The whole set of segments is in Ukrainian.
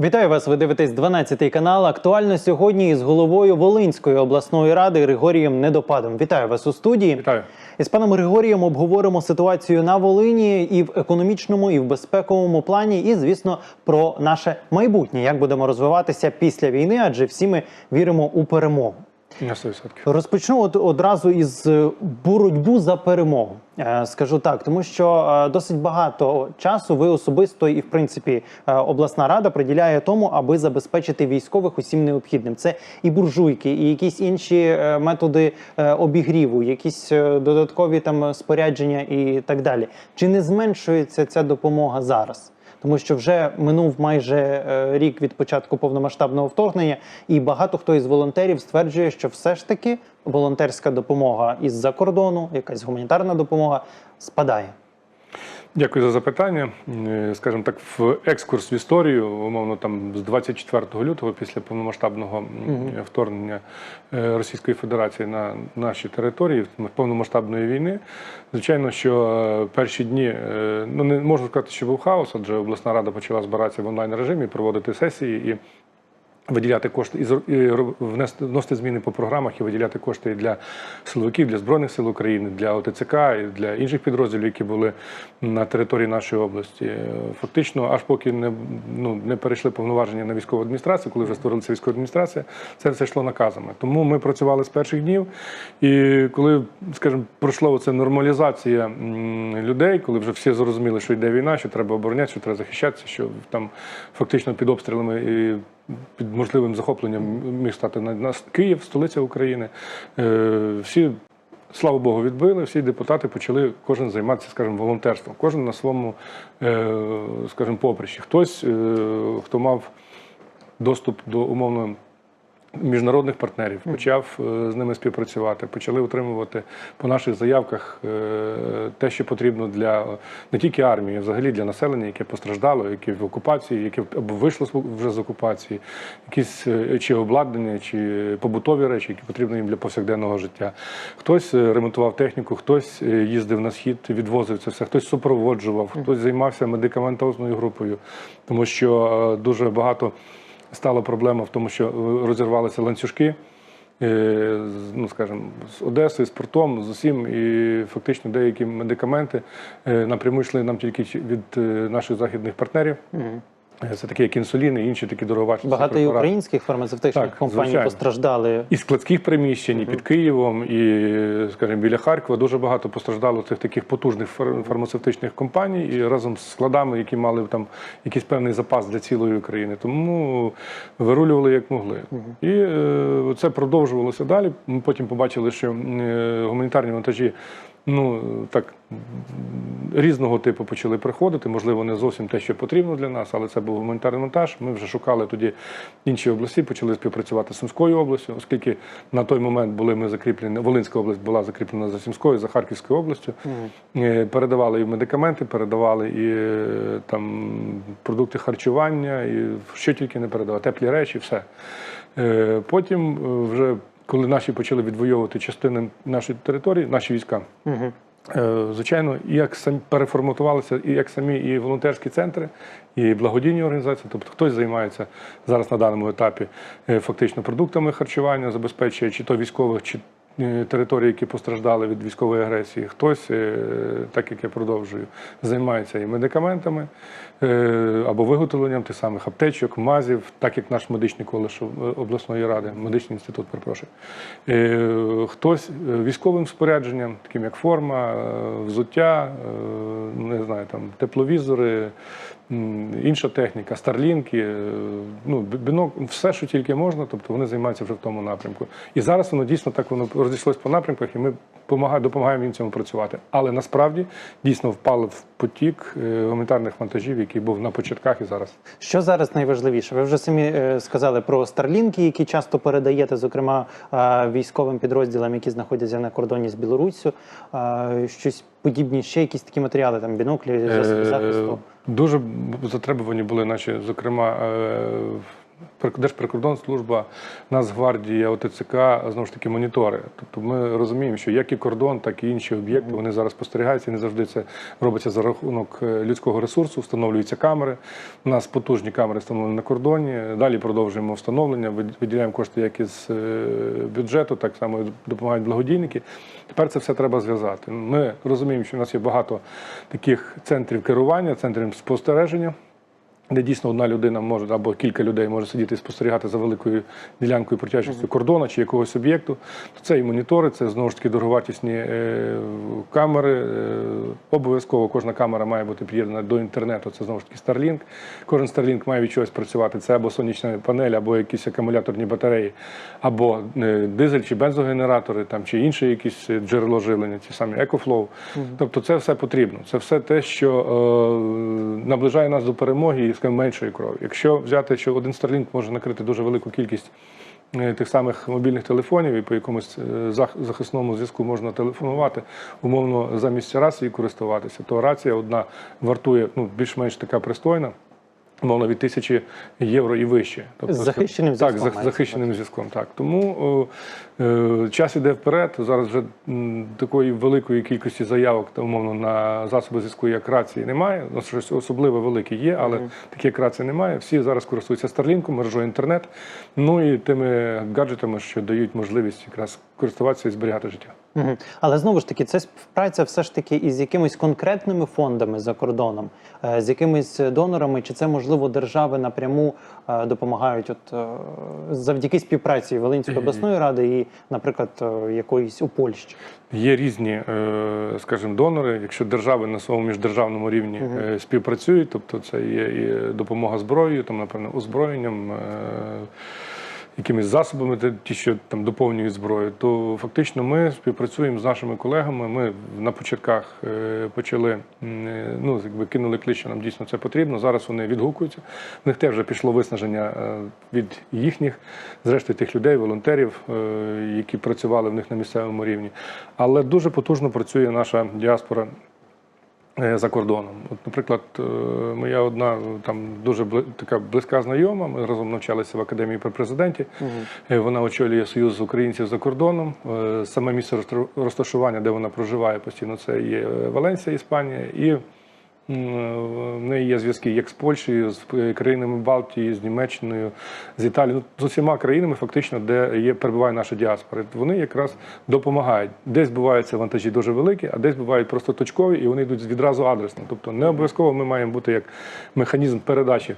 Вітаю вас. Ви дивитесь 12 канал. Актуально сьогодні із головою Волинської обласної ради Григорієм Недопадом. Вітаю вас у студії. Вітаю. Із паном Григорієм обговоримо ситуацію на Волині і в економічному, і в безпековому плані, і звісно про наше майбутнє, як будемо розвиватися після війни, адже всі ми віримо у перемогу. На 100%. Розпочну от одразу із е, боротьбу за перемогу. Е, Скажу так, тому що е, досить багато часу ви особисто і в принципі обласна рада приділяє тому, аби забезпечити військових усім необхідним. Це і буржуйки, і якісь інші методи обігріву, якісь додаткові там спорядження і так далі. Чи не зменшується ця допомога зараз? Тому що вже минув майже е, рік від початку повномасштабного вторгнення, і багато хто із волонтерів стверджує, що все ж таки волонтерська допомога із-за кордону, якась гуманітарна допомога спадає. Дякую за запитання. Е, Скажімо так, в екскурс в історію, умовно, там з 24 лютого, після повномасштабного вторгнення е, Російської Федерації на наші території, повномасштабної війни, звичайно, що е, перші дні, ну не можу сказати, що був хаос, адже обласна рада почала збиратися в онлайн режимі, проводити сесії і. Виділяти кошти і вносити зміни по програмах і виділяти кошти і для силовиків, для збройних сил України, для ОТЦК і для інших підрозділів, які були на території нашої області. Е, Фактично, аж поки не ну не перейшли повноваження на військову адміністрацію, коли вже створилася військова адміністрація, це все йшло наказами. Тому ми працювали з перших днів. І коли, скажімо, пройшла ця нормалізація людей, коли вже всі зрозуміли, що йде війна, що треба оборонятися, що треба захищатися, що там фактично під обстрілами і під можливим захопленням міг стати на нас Київ, столиця України. Е, Всі, слава Богу, відбили, всі депутати почали кожен займатися, скажімо, волонтерством, кожен на своєму, е, скажімо, поприщі. Хтось, е, хто мав доступ до умовно. Міжнародних партнерів почав е, з ними співпрацювати, почали отримувати по наших заявках е, те, що потрібно для е, не тільки армії, а взагалі для населення, яке постраждало, яке в окупації, яке або вийшло вже з окупації, якісь чи обладнання, чи побутові речі, які потрібні їм для повсякденного життя. Хтось ремонтував техніку, хтось їздив на схід, відвозив це все, хтось супроводжував, хтось займався медикаментозною групою, тому що дуже багато стала проблема в тому, що е, розірвалися ланцюжки. е, Ну, скажімо, з Одесою, з портом, з усім, і фактично деякі медикаменти е, напряму йшли нам тільки від наших західних партнерів. Е, Це такі як інсуліни, інші такі дороговартісні Багато і українських фармацевтичних Так, компаній звичайно. постраждали. І складських приміщень, і під Києвом, і, скажімо, біля Харкова дуже багато постраждало цих таких потужних фар- фармацевтичних компаній і разом з складами, які мали там якийсь певний запас для цілої України. Тому вирулювали як могли. І е, це продовжувалося далі. Ми потім побачили, що е, гуманітарні вантажі. Ну так різного типу почали приходити. Можливо, не зовсім те, що потрібно для нас, але це був гуманітарний монтаж. Ми вже шукали тоді інші області, почали співпрацювати з Сумською областю, оскільки на той момент були ми закріплені. Волинська область була закріплена за Сумською, за Харківською областю. Е, Передавали і медикаменти, передавали і е, там продукти харчування, і що тільки не передавали, теплі речі, все. Е, Потім вже. Коли наші почали відвоювати частини нашої території, наші війська, Угу. Звичайно, як самі переформатувалися, і як самі і волонтерські центри, і благодійні організації. Тобто хтось займається зараз на даному етапі е, фактично продуктами харчування, забезпечує чи то військових, чи території, які постраждали від військової агресії. Хтось, е, так як я продовжую, займається і медикаментами е, або виготовленням тих самих аптечок, мазів, так як наш медичний коледж е, обласної ради, медичний інститут, перепрошую. Е, Хтось е, військовим спорядженням, таким як форма, е, взуття, е, не знаю, там тепловізори, інша техніка, старлінки, е, ну, бінок, все, що тільки можна, тобто вони займаються вже в тому напрямку. І зараз воно дійсно так воно розійшлось по напрямках, і ми помага- допомагаємо їм цьому працювати. Але насправді дійсно впали в потік е, гуманітарних вантажів, який був на початках і зараз. Що зараз найважливіше? Ви вже самі е, сказали про старлінки, які часто передаєте, зокрема військовим підрозділам, які знаходяться на кордоні з Білоруссю. Щось подібні, ще якісь такі матеріали, там біноклі, Е, захисту. Дуже затребувані були наші, зокрема, е, Держприкордонслужба, Нацгвардія, ОТЦК, знову ж таки, монітори. Тобто ми розуміємо, що як і кордон, так і інші об'єкти вони зараз спостерігаються. І не завжди це робиться за рахунок е, людського ресурсу, встановлюються камери. У нас потужні камери встановлені на кордоні. Далі продовжуємо встановлення, виділяємо кошти як із е, бюджету, так само допомагають благодійники. Тепер це все треба зв'язати. Ми розуміємо, що у нас є багато таких центрів керування, центрів спостереження де дійсно одна людина може або кілька людей може сидіти і спостерігати за великою ділянкою протяжністю кордону чи якогось об'єкту, то це і монітори, це знову ж таки дороговартісні е, камери. Е, обов'язково кожна камера має бути під'єднана до інтернету. Це знову ж таки Starlink. Кожен Starlink має від чогось працювати. Це або сонячна панель, або якісь акумуляторні батареї, або е, дизель чи бензогенератори, там чи інше якісь джерело живлення, ті самі EcoFlow. Тобто це все потрібно. Це все те, що е, наближає нас до перемоги скажімо, меншої крові. Якщо взяти, що один Starlink може накрити дуже велику кількість е, тих самих мобільних телефонів, і по якомусь е, захисному зв'язку можна телефонувати, умовно замість рації користуватися, то рація одна вартує ну, більш-менш така пристойна. Мовно від тисячі євро і вище. Тобто, захищеним так, зв'язком мається захищеним зв'язком. Так тому о, е, час іде вперед. Зараз вже такої великої кількості заявок та умовно на засоби зв'язку, як рації, немає. Ну, щось особливо велике є, але такі як рації немає. Всі зараз користуються Starlink, мережою інтернет, ну і тими гаджетами, що дають можливість якраз користуватися і зберігати життя. Але знову ж таки, це співпраця все ж таки із якимись конкретними фондами за кордоном, е, з якимись донорами, чи це можливо держави напряму е, допомагають, от е, завдяки співпраці Волинської обласної ради і, наприклад, якоїсь у Польщі. Є різні, скажімо, донори. Якщо держави на своєму міждержавному рівні е, співпрацюють, тобто це є і допомога зброєю, там, напевно, озброєнням. Якимись засобами, ті, що там доповнюють зброю, то фактично ми співпрацюємо з нашими колегами. Ми на початках е, почали е, ну якби кинули клич, що нам дійсно це потрібно. Зараз вони відгукуються. В них теж вже пішло виснаження е, від їхніх, зрештою тих людей, волонтерів, які працювали в них на місцевому рівні. Але дуже потужно працює наша діаспора за кордоном. От, наприклад, е, моя одна е, там дуже така близька знайома. Ми разом навчалися в академії при президенті. Угу. Вона очолює союз українців за кордоном. Е, Саме місце розташування, де вона проживає постійно, це є е, Валенсія, Іспанія, і е, в неї є зв'язки як з Польщею, з е, країнами Балтії, з Німеччиною, з Італією, ну, з усіма країнами, фактично, де є перебуває наша діаспора. Вони якраз допомагають. Десь буваються вантажі дуже великі, а десь бувають просто точкові, і вони йдуть відразу адресно. Тобто не обов'язково ми маємо бути як механізм передачі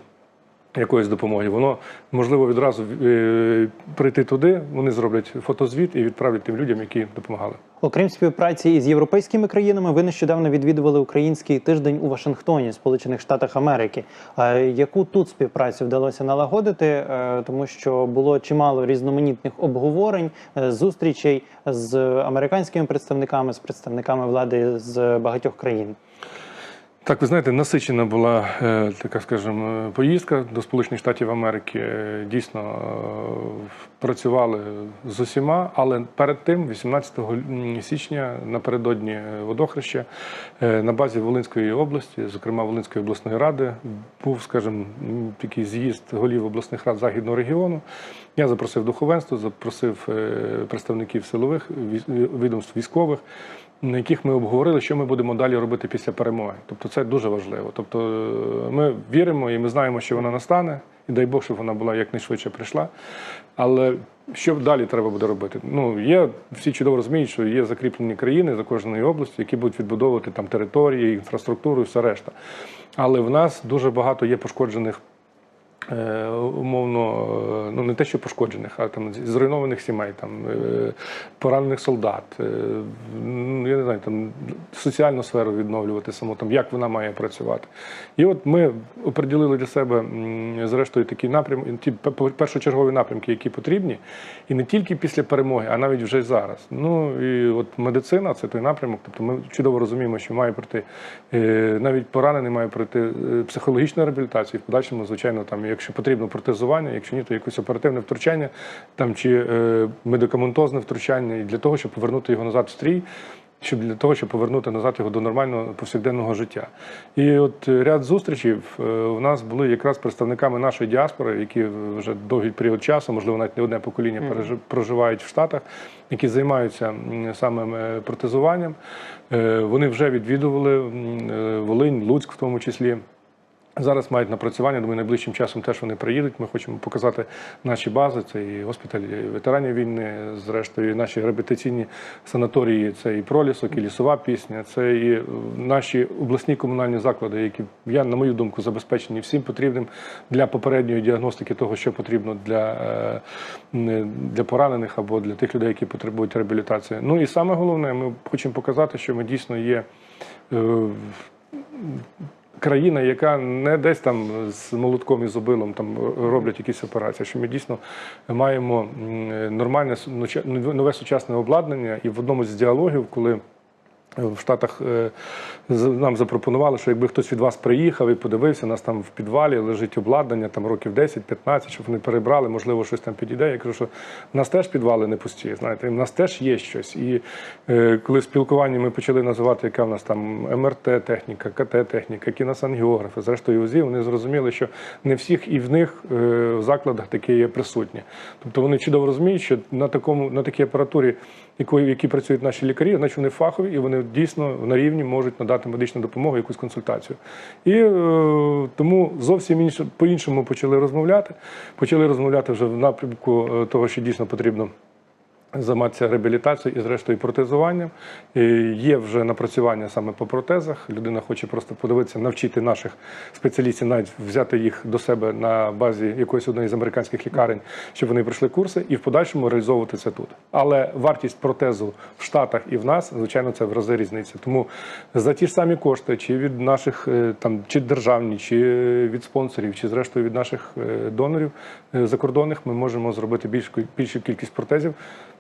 якоїсь допомоги. Воно можливо відразу е, прийти туди, вони зроблять фотозвіт і відправлять тим людям, які допомагали. Окрім співпраці із європейськими країнами, ви нещодавно відвідували український тиждень у Вашингтоні, Сполучених Штатах Америки. Яку тут співпрацю вдалося налагодити, Е, тому що було чимало різноманітних обговорень, е, зустрічей з американськими представниками, з представниками влади з багатьох країн. Так, ви знаєте, насичена була е, така, скажімо, поїздка до Сполучених Штатів Америки. Дійсно е, працювали з усіма, але перед тим, 18 січня, напередодні водохреща, е, на базі Волинської області, зокрема Волинської обласної ради, був, скажімо, такий з'їзд голів обласних рад західного регіону. Я запросив духовенство, запросив представників силових відомств військових на яких ми обговорили, що ми будемо далі робити після перемоги. Тобто це дуже важливо. Тобто е, ми віримо і ми знаємо, що вона настане, і дай Бог, щоб вона була якнайшвидше прийшла. Але що далі треба буде робити? Ну є всі чудово розуміють, що є закріплені країни за кожною областю, які будуть відбудовувати там території, інфраструктуру і все решта. Але в нас дуже багато є пошкоджених умовно, е, ну не те, що пошкоджених, а там зруйнованих сімей, там е, поранених солдат. е, ну, Я не знаю, там соціальну сферу відновлювати саму, там як вона має працювати. І от ми оприділили для себе зрештою такі напрямки, ті пе- пе- першочергові напрямки, які потрібні, і не тільки після перемоги, а навіть вже й зараз. Ну і от медицина це той напрямок. Тобто ми чудово розуміємо, що має пройти е, навіть поранений має пройти е, психологічну реабілітацію. В подальшому, звичайно, там, якщо потрібно протезування, якщо ні, то якесь оперативне втручання там чи е, медикаментозне втручання, і для того, щоб повернути його назад в стрій. щоб для того, щоб повернути назад його до нормального повсякденного життя. І от е, ряд зустрічей у нас були якраз представниками нашої діаспори, які вже довгий період часу, можливо, навіть не одне покоління пережи- проживають в Штатах, які займаються саме е, протезуванням. Е, Вони вже відвідували Волинь, Луцьк в тому числі. Зараз мають напрацювання. Думаю, найближчим часом теж вони приїдуть. Ми хочемо показати наші бази. Це і госпіталь ветеранів війни, зрештою, і наші реабілітаційні санаторії. Це і пролісок, і лісова пісня. Це і е, наші обласні комунальні заклади, які я, на мою думку, забезпечені всім потрібним для попередньої діагностики того, що потрібно для, е, для поранених або для тих людей, які потребують реабілітації. Ну і саме головне, ми хочемо показати, що ми дійсно є. Країна, яка не десь там з молотком і зубилом там роблять якісь операції, що ми дійсно маємо нормальне су- нове сучасне обладнання, і в одному з діалогів, коли в Штатах е, нам запропонували, що якби хтось від вас приїхав і подивився, у нас там в підвалі лежить обладнання, там років 10-15, щоб вони перебрали, можливо, щось там підійде. Я кажу, що в нас теж підвали не пусті, знаєте, в нас теж є щось. І е, коли в спілкуванні ми почали називати, яка в нас там МРТ-техніка, КТ-техніка, кіносангіографи, зрештою УЗІ, вони зрозуміли, що не всіх і в них е, в закладах таке є присутнє. Тобто вони чудово розуміють, що на такому на такій апаратурі, якої в якій працюють наші лікарі, значить вони фахові і вони дійсно на рівні можуть надати медичну допомогу, якусь консультацію. І е, тому зовсім інше по-іншому почали розмовляти. Почали розмовляти вже в напрямку е, того, що дійсно потрібно займатися реабілітацією і, зрештою, протезуванням. І є вже напрацювання саме по протезах. Людина хоче просто подивитися, навчити наших спеціалістів, навіть взяти їх до себе на базі якоїсь одної з американських лікарень, щоб вони пройшли курси, і в подальшому реалізовувати це тут. Але вартість протезу в Штатах і в нас, звичайно, це в рази різниця. Тому за ті ж самі кошти, чи від наших е, там, чи державні, чи від спонсорів, чи зрештою від наших е, донорів е, закордонних, ми можемо зробити більшу, більшу кількість протезів.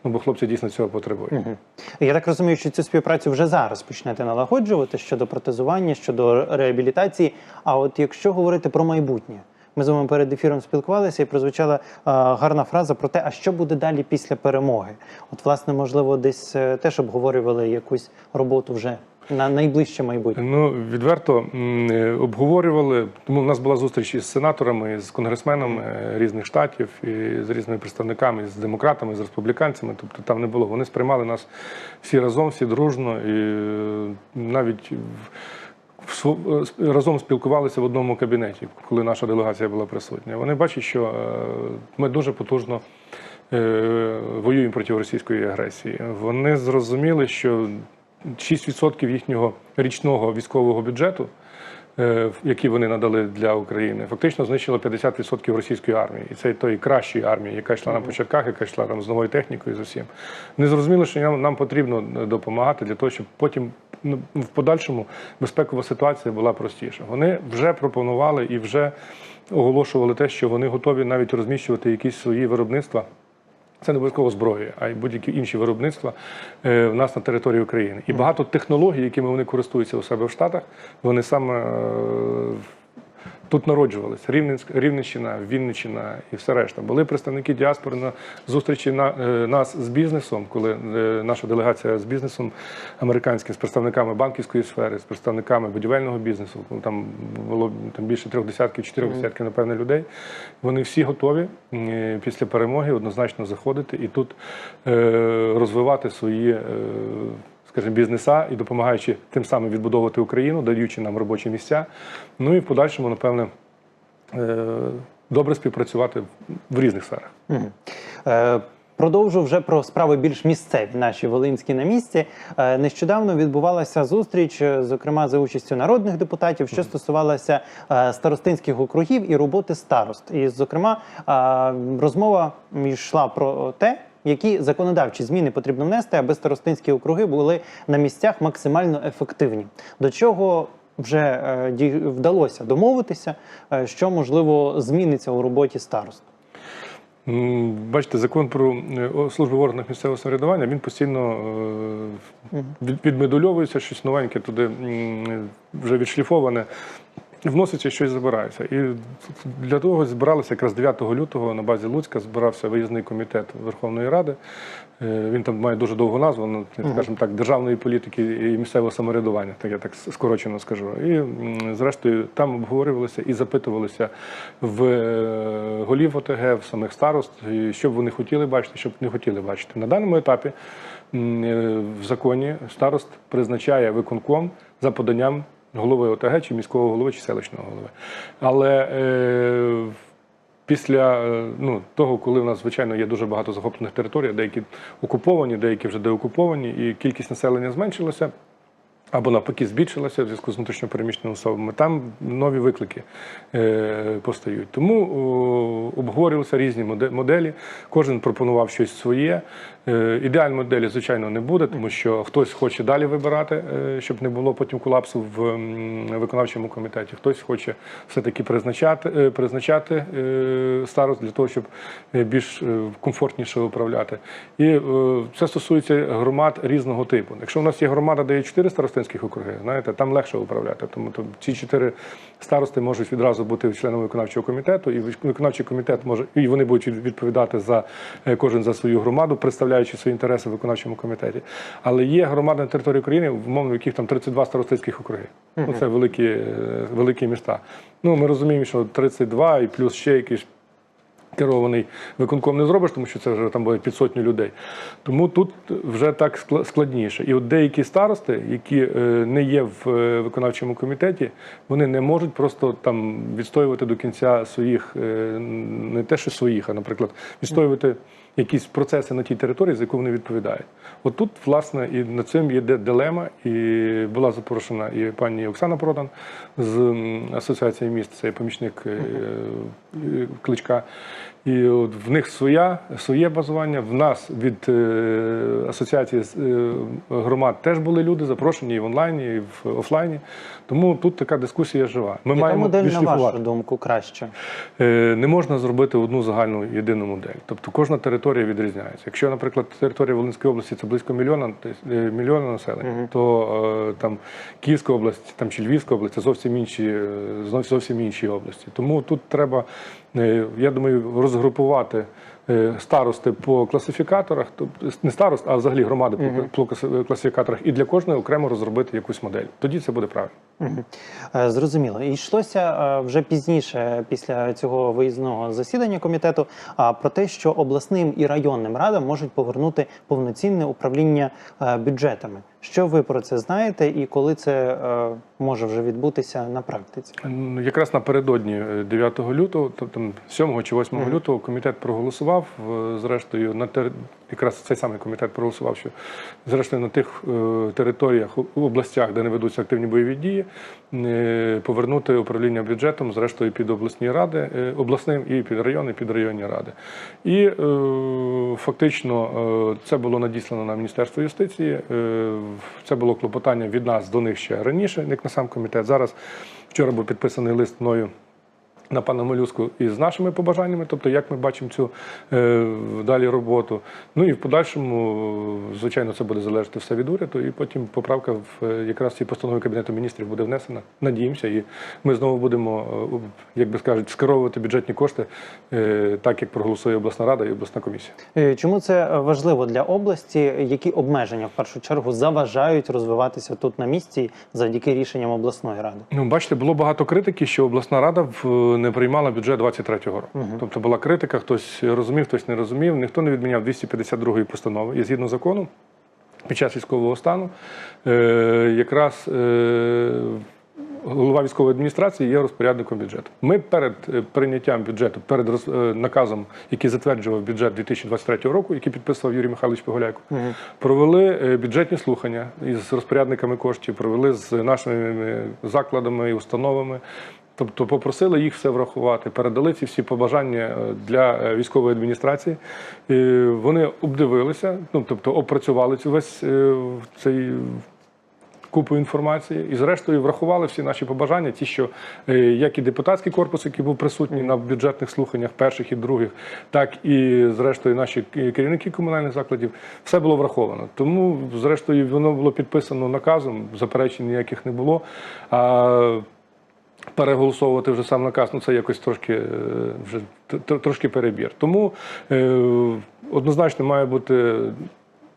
Ну, бо хлопці дійсно цього потребують. Я так розумію, що цю співпрацю вже зараз почнете налагоджувати щодо протезування, щодо реабілітації. А от якщо говорити про майбутнє, ми з вами перед ефіром спілкувалися і прозвучала е, гарна фраза про те, а що буде далі після перемоги. От, власне, можливо, десь е, теж обговорювали якусь роботу вже на найближче майбутнє. Ну, відверто е, обговорювали. Тому в нас була зустріч із сенаторами, з конгресменами е, різних штатів, і з різними представниками, з демократами, з республіканцями. Тобто там не було. Вони сприймали нас всі разом, всі дружно, і е, навіть разом спілкувалися в одному кабінеті, коли наша делегація була присутня. Вони бачать, що ми дуже потужно. Воюємо проти російської агресії. Вони зрозуміли, що 6% їхнього річного військового бюджету, е, який вони надали для України, фактично знищило 50% російської армії. І це тої кращої армії, яка йшла на початках, яка йшла там з новою технікою з усім. Вони зрозуміли, що нам, нам потрібно допомагати для того, щоб потім ну, в подальшому безпекова ситуація була простіша. Вони вже пропонували і вже оголошували те, що вони готові навіть розміщувати якісь свої виробництва. Це не обов'язково зброя, а й будь-які інші виробництва е, в нас на території України. І багато технологій, якими вони користуються у себе в Штатах, вони саме е, тут народжувалися. Рівненськ, Рівненщина, Вінниччина і все решта. Були представники діаспори на зустрічі на, е, нас з бізнесом, коли е, наша делегація з бізнесом американським, з представниками банківської сфери, з представниками будівельного бізнесу. ну, Там було там більше трьох десятків, чотирьох десятків, напевне, людей. Вони всі готові після перемоги однозначно заходити і тут е, розвивати свої. Скажімо, бізнеса і допомагаючи тим самим відбудовувати Україну, даючи нам робочі місця. Ну і в подальшому, напевне, е, добре співпрацювати в різних сферах. Мгм. Е, Продовжу вже про справи більш місцеві, наші волинські на місці. Е, Нещодавно відбувалася зустріч, е, зокрема за участю народних депутатів, що стосувалася е, старостинських округів і роботи старост. І, зокрема, е, розмова йшла про те. Які законодавчі зміни потрібно внести, аби старостинські округи були на місцях максимально ефективні? До чого вже е, вдалося домовитися, е, що можливо зміниться у роботі старост? Бачите, закон про е, службу в органах місцевого самоврядування він постійно відмедульовується, щось новеньке туди вже відшліфоване. Вноситься щось забирається. І для того збиралися якраз 9 лютого на базі Луцька збирався виїзний комітет Верховної Ради. Е, Він там має дуже довгу назву, ну, скажімо так, державної політики і місцевого самоврядування, так я так скорочено скажу. І зрештою там обговорювалися і запитувалися в е, голів ОТГ, в самих старост, що б вони хотіли бачити, що б не хотіли бачити. На даному етапі е, в законі старост призначає виконком за поданням голови ОТГ, чи міського голови, чи селищного голови. Але е, після е, ну, того, коли в нас, звичайно, є дуже багато захоплених територій, деякі окуповані, деякі вже деокуповані, і кількість населення зменшилася. Або навпаки збільшилася в зв'язку з внутрішньопереміщеними особами. Там нові виклики е, постають. Тому обговорювалися різні моделі. Кожен пропонував щось своє. Е, ідеальної моделі, звичайно, не буде, тому що хтось хоче далі вибирати, е, щоб не було потім колапсу в виконавчому комітеті. Хтось хоче все-таки призначати, призначати старост для того, щоб більш комфортніше управляти. І це стосується громад різного типу. Якщо у нас є громада, де є чотири старостинських округи, знаєте, там легше управляти. Тому то ці чотири старости можуть відразу бути членами виконавчого комітету, і виконавчий комітет може і вони будуть відповідати за е, кожен за свою громаду, представляючи свої інтереси в виконавчому комітеті. Але є громади на території України, умовно, в яких там 32 старостинських округи. Ну, це великі, е, великі міста. Ну, ми розуміємо, що 32 і плюс ще якісь керований виконком не зробиш, тому що це вже там буде під сотню людей. Тому тут вже так скла- складніше. І от деякі старости, які е, не є в е, виконавчому комітеті, вони не можуть просто там відстоювати до кінця своїх, е, не те, що своїх, а, наприклад, відстоювати якісь процеси на тій території, за яку вони відповідають. От тут, власне, і над цим є дилема, і була запрошена і пані Оксана Продан з асоціації міст, це помічник е, е, кличка. І от в них своя, своє базування. В нас від е, асоціації е, громад теж були люди запрошені і в онлайні, і в офлайні. Тому тут така дискусія жива. Ми Яка маємо модель, на вашу думку, краще? Е, Не можна зробити одну загальну єдину модель. Тобто кожна територія відрізняється. Якщо, наприклад, територія Волинської області це близько мільйона, е, мільйона населення, то е, там Київська область там, чи Львівська область це зовсім інші, е, зовсім інші області. Тому тут треба, я думаю, розгрупувати. е, Старости по класифікаторах, тобто не старост, а взагалі громади по- по класи- класифікаторах, і для кожної окремо розробити якусь модель. Тоді це буде правильно. Е, Зрозуміло. І йшлося е, вже пізніше, після цього виїзного засідання комітету, про те, що обласним і районним радам можуть повернути повноцінне управління е, бюджетами. Що ви про це знаєте, і коли це е, може вже відбутися на практиці? Якраз напередодні е, 9 лютого, тобто 7 чи 8 лютого, комітет проголосував. е, Зрештою, на тер... якраз цей самий комітет проголосував, що зрештою на тих е, територіях, областях, де не ведуться активні бойові дії, е, повернути управління бюджетом, зрештою під обласні ради, е, обласним і під райони, під районні ради. І фактично це було надіслано на Міністерство юстиції. Це було клопотання від нас до них ще раніше, як на сам комітет. Зараз вчора був підписаний лист мною. На пана Малюску із нашими побажаннями, тобто як ми бачимо цю е, далі роботу. Ну і в подальшому, звичайно, це буде залежати все від уряду, і потім поправка в е, якраз цій постанові Кабінету міністрів буде внесена. Надіємося, і ми знову будемо, е, як би скажуть, скеровувати бюджетні кошти е, так, як проголосує обласна рада і обласна комісія. Е, Чому це важливо для області? Які обмеження в першу чергу заважають розвиватися тут на місці завдяки рішенням обласної ради? Ну, бачите, було багато критики, що обласна рада в- не приймала бюджет 23-го року. Тобто була критика, хтось розумів, хтось не розумів. Ніхто не відміняв 252-ї постанови. І згідно закону, під час військового стану е, якраз е, голова військової адміністрації є розпорядником бюджету. Ми перед е, прийняттям бюджету, перед роз- е, наказом, який затверджував бюджет 2023 року, який підписував Юрій Михайлович Погуляйко, провели е, бюджетні слухання із розпорядниками коштів, провели з нашими закладами і установами. Тобто попросили їх все врахувати, передали ці всі побажання е, для е, військової адміністрації. Е, Вони обдивилися, ну тобто опрацювали цю весь е, цей купу інформації і, зрештою, врахували всі наші побажання, ті, що як і депутатський корпус, який був присутній на бюджетних слуханнях, перших і других, так і зрештою наші керівники комунальних закладів, все було враховано. Тому, зрештою, воно було підписано наказом, заперечень ніяких не було. А переголосовувати вже сам наказ, ну це якось трошки е, вже тр- тр- трошки перебір. Тому е, однозначно має бути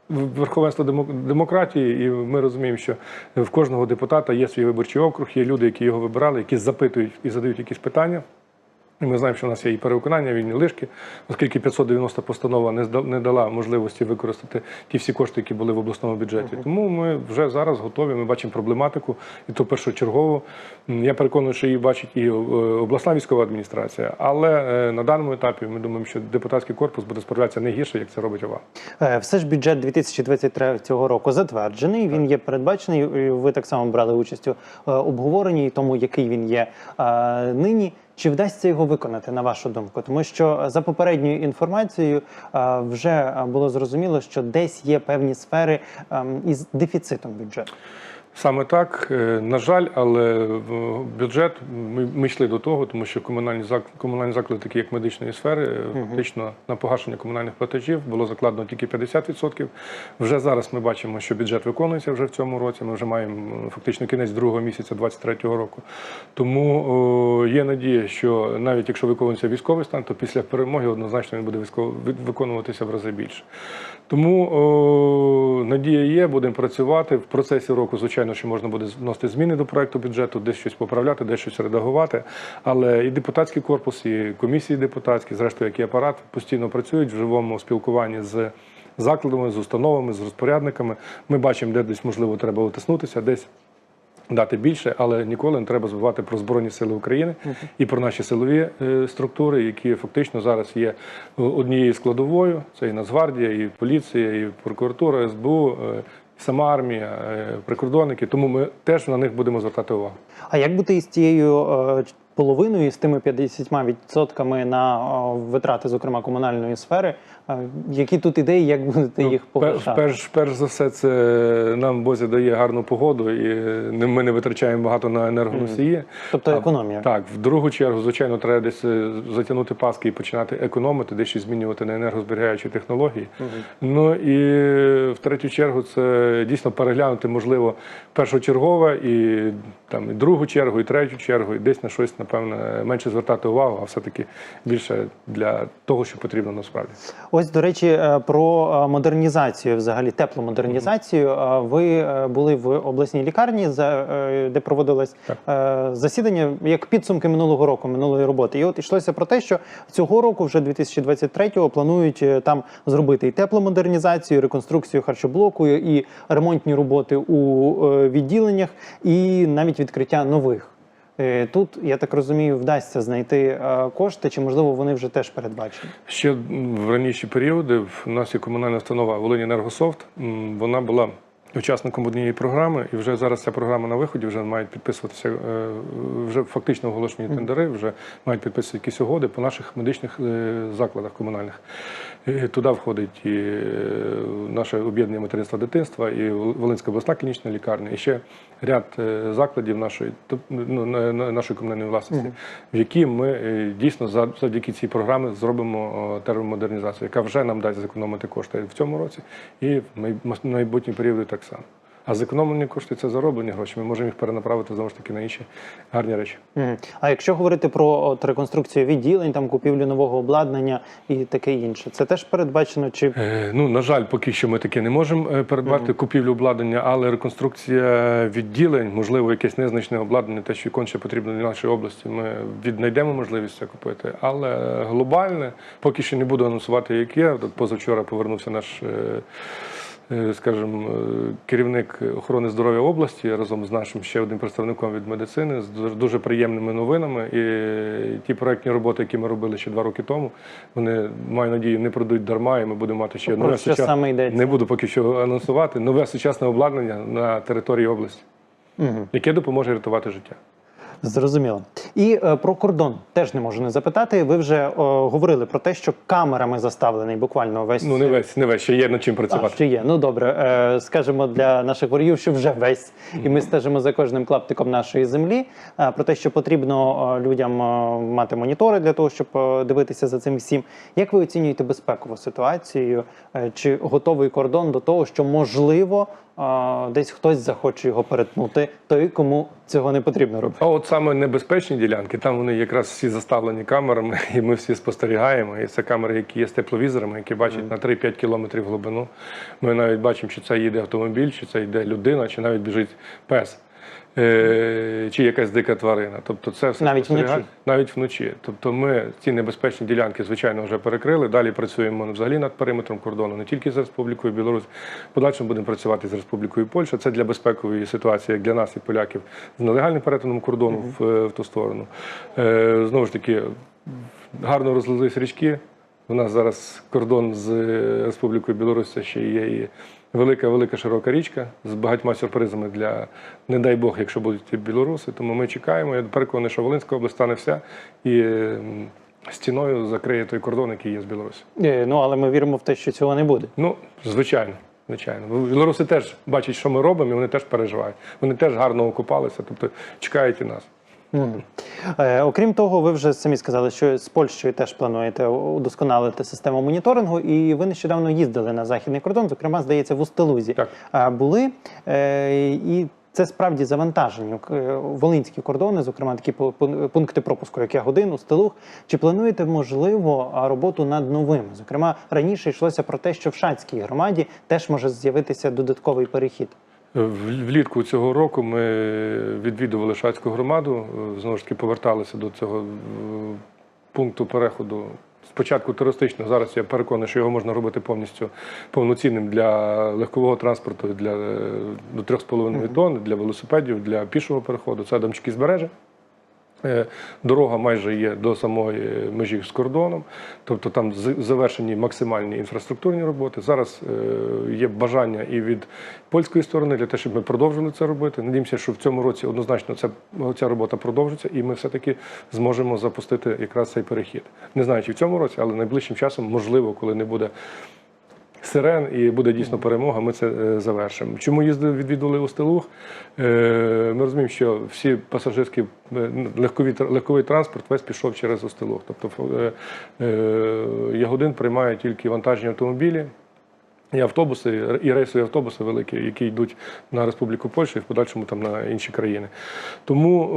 верховенство демо- демократії, і ми розуміємо, що в кожного депутата є свій виборчий округ, є люди, які його вибирали, які запитують і задають якісь питання. І ми знаємо, що у нас є і перевиконання, вільні лишки, оскільки 590 постанова не дала можливості використати ті всі кошти, які були в обласному бюджеті. Тому ми вже зараз готові. Ми бачимо проблематику, і то першочергово. Я переконаний, що її бачить і е, обласна військова адміністрація. Але е, на даному етапі ми думаємо, що депутатський корпус буде справлятися не гірше, як це робить ОВА. Е, Все ж бюджет 2023 року затверджений. Він є передбачений. Ви так само брали участь у обговоренні тому, який він є нині. Чи вдасться його виконати на вашу думку? Тому що за попередньою інформацією е, вже е, було зрозуміло, що десь є певні сфери ем, із дефіцитом бюджету. Саме так, Е, на жаль, але бюджет ми, ми йшли до того, тому що комунальні комунальні заклади, такі як медичної сфери, е, фактично на погашення комунальних платежів було закладено тільки 50%. Вже зараз ми бачимо, що бюджет виконується вже в цьому році. Ми вже маємо е, фактично кінець другого місяця 2023 року. Тому є надія, що навіть якщо виконується військовий стан, то після перемоги однозначно він буде виконуватися в рази більше. Тому о, надія є, будемо працювати в процесі року. Звичайно, що можна буде вносити зміни до проекту бюджету, десь щось поправляти, десь щось редагувати. Але і депутатський корпус, і комісії депутатські, зрештою, як і апарат, постійно працюють в живому спілкуванні з закладами, з установами, з розпорядниками. Ми бачимо, де десь можливо треба утиснутися, десь дати більше, але ніколи не треба забувати про Збройні Сили України і про наші силові е, структури, які фактично зараз є е, однією складовою. Це і Нацгвардія, і поліція, і прокуратура, СБУ, е, сама армія, прикордонники. Тому ми теж на них будемо звертати увагу. А як бути із тією е, половиною, з тими 50% на витрати, зокрема комунальної сфери? Які тут ідеї, як будете їх Ну, Пер- погашати? перш, перш за все, це нам Бозі дає гарну погоду, і ми не витрачаємо багато на енергоносії. Тобто А, економія. Так, в другу чергу, звичайно, треба десь е, затягнути паски і починати економити, десь змінювати на енергозберігаючі технології. Ну і в третю чергу це дійсно переглянути, можливо, першочергове і там і другу чергу, і третю чергу, і десь на щось, напевне, менше звертати увагу, а все-таки більше для того, що потрібно насправді. Ось, до речі, е, про е, модернізацію, взагалі тепломодернізацію. Ви е, були в обласній лікарні, де проводилось е, засідання як підсумки минулого року, минулої роботи. І от йшлося про те, що цього року, вже 2023-го, планують там зробити і тепломодернізацію, і реконструкцію харчоблоку, і ремонтні роботи у відділеннях, і навіть відкриття нових. Е, Тут, я так розумію, вдасться знайти е, кошти, чи можливо вони вже теж передбачені. Ще в раніші періоди в нас є комунальна установа Волиньенергософт. Вона була учасником однієї програми, і вже зараз ця програма на виході, вже мають підписуватися е, вже фактично оголошені тендери, вже мають підписувати якісь угоди по наших медичних закладах комунальних. Туди входить і е, наше об'єднання материнства дитинства, і Волинська обласна клінічна лікарня, і ще ряд е, закладів нашої ну, на- на- нашої комунальної власності, в які ми е, дійсно завдяки цій програмі зробимо термомодернізацію, яка вже нам дасть зекономити кошти в цьому році і в май- майбутні періоди так само. А зекономлені кошти це зароблені гроші. Ми можемо їх перенаправити знову ж таки на інші гарні речі. А якщо говорити про от, реконструкцію відділень, там купівлю нового обладнання і таке інше, це теж передбачено? Чи Е, Ну, на жаль, поки що ми таке не можемо е, передбати купівлю обладнання, але реконструкція відділень, можливо, якесь незначне обладнання, те, що конче потрібно для нашої області, ми віднайдемо можливість це купити. Але глобальне, поки що не буду анонсувати, яке. Позавчора повернувся наш. е, Скажімо, е, керівник охорони здоров'я області разом з нашим ще одним представником від медицини з дуже- приємними новинами. І ті проектні роботи, які ми робили ще два роки тому, вони маю надію не пройдуть дарма, і ми будемо мати ще Про що суча- саме йдеться? Не буду поки що анонсувати нове сучасне обладнання на території області, Мгм. яке допоможе рятувати життя. Зрозуміло? І е, про кордон теж не можу не запитати. Ви вже е, говорили про те, що камерами заставлений буквально весь Ну не весь, не весь ще є над чим А, працювати. ще є. Ну добре, е, скажемо для наших ворогів, що вже весь, і ми стежимо за кожним клаптиком нашої землі. Е, про те, що потрібно е, людям е, мати монітори для того, щоб е, дивитися за цим всім. Як ви оцінюєте безпекову ситуацію? Е, Чи готовий кордон до того, що можливо е, десь хтось захоче його перетнути, той, кому цього не потрібно робити? А от саме небезпечні ділянки, там вони якраз всі заставлені камерами, і ми всі спостерігаємо. І це камери, які є з тепловізорами, які бачать на 3-5 кілометрів глибину. Ми навіть бачимо, чи це їде автомобіль, чи це йде людина, чи навіть біжить пес. Е, чи якась дика тварина. Тобто це все Навіть вночі? Навіть вночі. Тобто ми ці небезпечні ділянки, звичайно, вже перекрили. Далі працюємо взагалі над периметром кордону, не тільки з Республікою Білорусь. В Подальшому будемо працювати з Республікою Польща. Це для безпекової ситуації, як для нас і поляків, з нелегальним перетином кордону в, е, в ту сторону. Е, знову ж таки, гарно розлились річки. У нас зараз кордон з е, Республікою Білорусь ще є і велика, велика широка річка з багатьма сюрпризами для, не дай Бог, якщо будуть білоруси. Тому ми чекаємо. Я переконаний, що Волинська область стане вся і стіною закриє той кордон, який є з Білорусі. Ну але ми віримо в те, що цього не буде. Ну, звичайно. Звичайно, білоруси теж бачать, що ми робимо, і вони теж переживають. Вони теж гарно окупалися, тобто чекають і нас. Е, окрім того, ви вже самі сказали, що з Польщею теж плануєте удосконалити систему моніторингу, і ви нещодавно їздили на західний кордон, зокрема, здається, в Устилузі. Так. Були е, і. Це справді завантажені е, волинські кордони, зокрема такі пу- пу- пункти пропуску, як Ягодин, Устилуг. Чи плануєте можливо роботу над новими? Зокрема, раніше йшлося про те, що в Шацькій громаді теж може з'явитися додатковий перехід. Влітку цього року ми відвідували Шацьку громаду, е, знову ж таки поверталися до цього е, пункту переходу. Спочатку туристично, зараз я переконаний, що його можна робити повністю повноцінним для легкового транспорту, для е, до 3,5 тонн, для велосипедів, для пішого переходу. Це Адамчики збережжя. Е, Дорога майже є до самої межі з кордоном, тобто там завершені максимальні інфраструктурні роботи. Зараз е, є бажання і від польської сторони для того, щоб ми продовжили це робити. Надіємося, що в цьому році однозначно ця, ця робота продовжиться, і ми все-таки зможемо запустити якраз цей перехід. Не знаю, чи в цьому році, але найближчим часом, можливо, коли не буде сирен і буде дійсно перемога, ми це е, завершимо. Чому їздили, відвідували Устилуг? Е, Ми розуміємо, що всі пасажирські е, легкові, легковий транспорт весь пішов через Устилуг. Тобто Ягодин приймає тільки вантажні автомобілі. І автобуси, і рейсові автобуси великі, які йдуть на Республіку Польща і в подальшому там на інші країни. Тому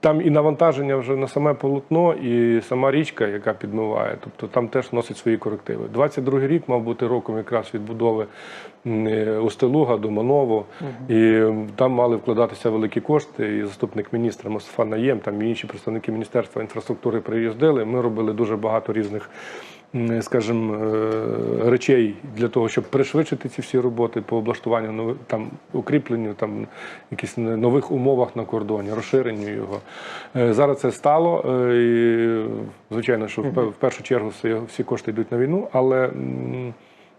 там і навантаження вже на саме полотно, і сама річка, яка підмиває, тобто там теж носить свої корективи. 22-й рік мав бути роком якраз відбудови Устелуга е, Устилуга, Доманово, і там мали вкладатися великі кошти. І заступник міністра Мустафа Наєм, там і інші представники Міністерства інфраструктури приїздили. Ми робили дуже багато різних. М, Скажімо, е, речей для того, щоб пришвидшити ці всі роботи по облаштуванню там укріпленню, там якісь нових умовах на кордоні, розширенню його. Е, Зараз це стало. е, І, звичайно, що в першу чергу всі кошти йдуть на війну, але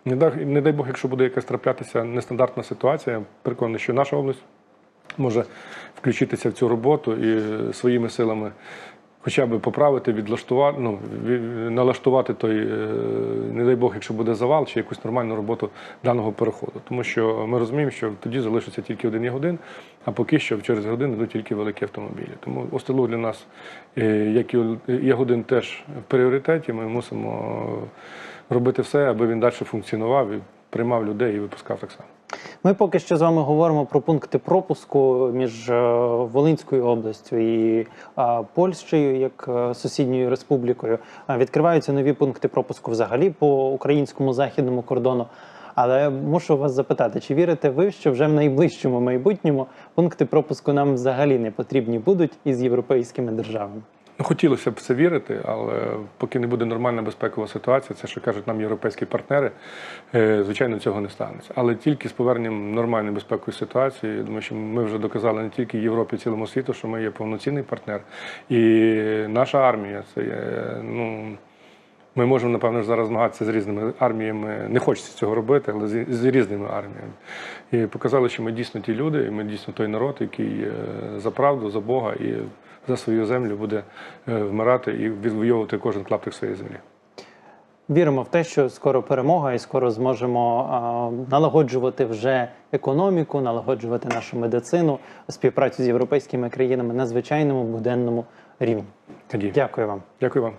не дай, не дай Бог, якщо буде якась траплятися нестандартна ситуація, я переконаний, що наша область може включитися в цю роботу і своїми силами. Хоча б поправити, відлаштувати, ну, налаштувати той, е, не дай Бог, якщо буде завал, чи якусь нормальну роботу даного переходу. Тому що ми розуміємо, що тоді залишиться тільки один ягодин, а поки що через годин йдуть тільки великі автомобілі. Тому Остелу для нас, е, як і ягодин, теж в пріоритеті. Ми мусимо робити все, аби він далі функціонував і приймав людей і випускав так само. Ми поки що з вами говоримо про пункти пропуску між е, Волинською областю і е, Польщею як е, сусідньою республікою. Відкриваються нові пункти пропуску взагалі по українському західному кордону. Але мушу вас запитати, чи вірите ви, що вже в найближчому майбутньому пункти пропуску нам взагалі не потрібні будуть із європейськими державами? Ну, Хотілося б в це вірити, але поки не буде нормальна безпекова ситуація, це що кажуть нам європейські партнери, е, звичайно, цього не станеться. Але тільки з поверненням нормальної безпекової ситуації, я думаю, що ми вже доказали не тільки Європі, цілому світу, що ми є повноцінний партнер. І наша армія це є, ну. Ми можемо, напевно, зараз змагатися з різними арміями. Не хочеться цього робити, але з, з різними арміями. І показали, що ми дійсно ті люди, і ми дійсно той народ, який е, за правду, за Бога і за свою землю буде е, вмирати і відвоювати кожен клаптик своєї землі. Віримо в те, що скоро перемога, і скоро зможемо а, налагоджувати вже економіку, налагоджувати нашу медицину, співпрацю з європейськими країнами на звичайному буденному рівні. Дякую вам. Дякую вам.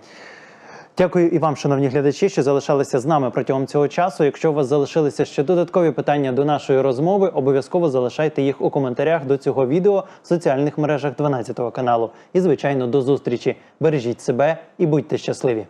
Дякую і вам, шановні глядачі, що залишалися з нами протягом цього часу. Якщо у вас залишилися ще додаткові питання до нашої розмови, обов'язково залишайте їх у коментарях до цього відео в соціальних мережах 12 каналу. І звичайно, до зустрічі. Бережіть себе і будьте щасливі.